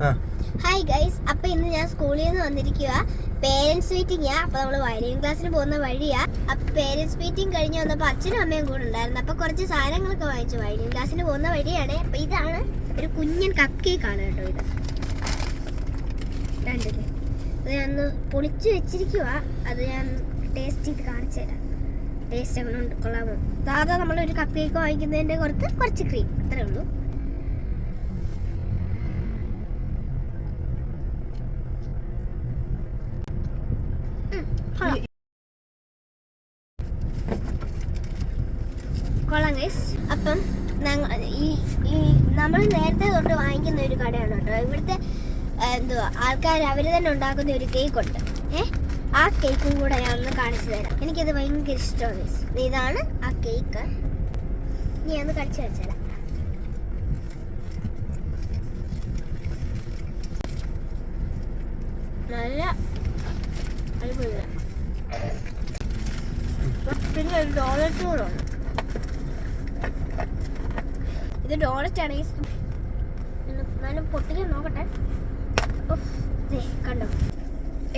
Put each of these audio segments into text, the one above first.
Hi guys അപ്പൊ ഇന്ന് ഞാൻ സ്കൂളിൽ നിന്ന് വന്നിരിക്കുക പേരൻസ് മീറ്റിംഗ് അപ്പൊ നമ്മൾ വയലിൻ ക്ലാസ്സിന് പോകുന്ന വഴിയാ. അപ്പൊ പേരൻസ് മീറ്റിംഗ് കഴിഞ്ഞ് വന്നപ്പോ അച്ഛനും അമ്മയും കൂടെ ഉണ്ടായിരുന്നു. അപ്പൊ കുറച്ച് സാധനങ്ങളൊക്കെ വാങ്ങിച്ചു വയലിൻ ക്ലാസ്സിന് പോകുന്ന വഴിയാണ്. അപ്പൊ ഇതാണ് ഒരു കുഞ്ഞൻ കപ്പ് കേക്ക് ആണ് കേട്ടോ ഇത്. കണ്ടില്ലേ അത് ഞാൻ പൊളിച്ചു വെച്ചിരിക്കുക അത് ഞാൻ ടേസ്റ്റ് ചെയ്ത് കാണിച്ചു തരാം. ടേസ്റ്റ് എങ്ങനെ കൊള്ളാമോ? സാധാ നമ്മളൊരു കപ്പ് കേക്ക് വാങ്ങിക്കുന്നതിന്റെ കുറച്ച് കുറച്ച് ക്രീം അത്രേ ഉള്ളൂ. കൊള്ളാം ഗൈസ് അപ്പം ഈ ഈ നമ്മൾ നേരത്തെ തൊട്ട് വാങ്ങിക്കുന്ന ഒരു കടയാണ് കേട്ടോ. ഇവിടുത്തെ എന്തുവാ ആൾക്കാർ അവർ തന്നെ ഉണ്ടാക്കുന്ന ഒരു കേക്ക് ഉണ്ട് ഏ? ആ കേക്കും കൂടെ ഞാൻ ഒന്ന് കാണിച്ചു തരാം. എനിക്കത് ഭയങ്കര ഇഷ്ടമാണ് ഗൈസ് ഇതാണ് ആ കേക്ക്. നീ ഒന്ന് കടിച്ചു വെച്ചാൽ നല്ല പിന്നെ ഒരു ഡോളറ്റ് കൂടെ ഉണ്ട് ഇത് ഡോളറ്റ് ആണ് എന്നാലും പൊട്ടിക്കാൻ നോക്കട്ടെ കണ്ടോ?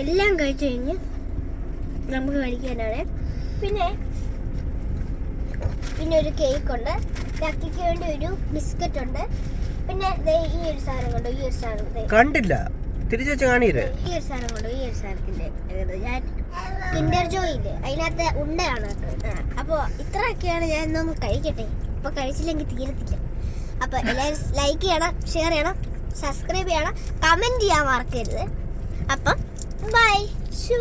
എല്ലാം കഴിച്ചു കഴിഞ്ഞ് നമുക്ക് കഴിക്കാനാണ്. പിന്നെ പിന്നെ ഒരു കേക്ക് ഉണ്ട് ചക്കിക്ക് വേണ്ടി ഒരു ബിസ്ക്കറ്റ് ഉണ്ട് പിന്നെ ഈ ഒരു സാധനം കണ്ടോ? ഈ ഒരു സാധനം കണ്ടില്ല. തിരിച്ചു വെച്ച് കാണിയില്ലേ? ഈ ഒരു സാധനം കൊണ്ട് ഈ ഒരു സാധനത്തിന്റെ ഞാൻ കിൻഡർ ഉണ്ടയാണ് അപ്പോൾ ഇത്രയൊക്കെയാണ് ഞാൻ ഇന്നൊന്ന് കഴിക്കട്ടെ. ഇപ്പൊ കഴിച്ചില്ലെങ്കിൽ തീരത്തില്ല. അപ്പൊ എല്ലാവരും ലൈക്ക് ചെയ്യണം ഷെയർ ചെയ്യണം സബ്സ്ക്രൈബ് ചെയ്യണം കമന്റ് ചെയ്യാൻ മറക്കരുത്. അപ്പം ബൈ ഷൂ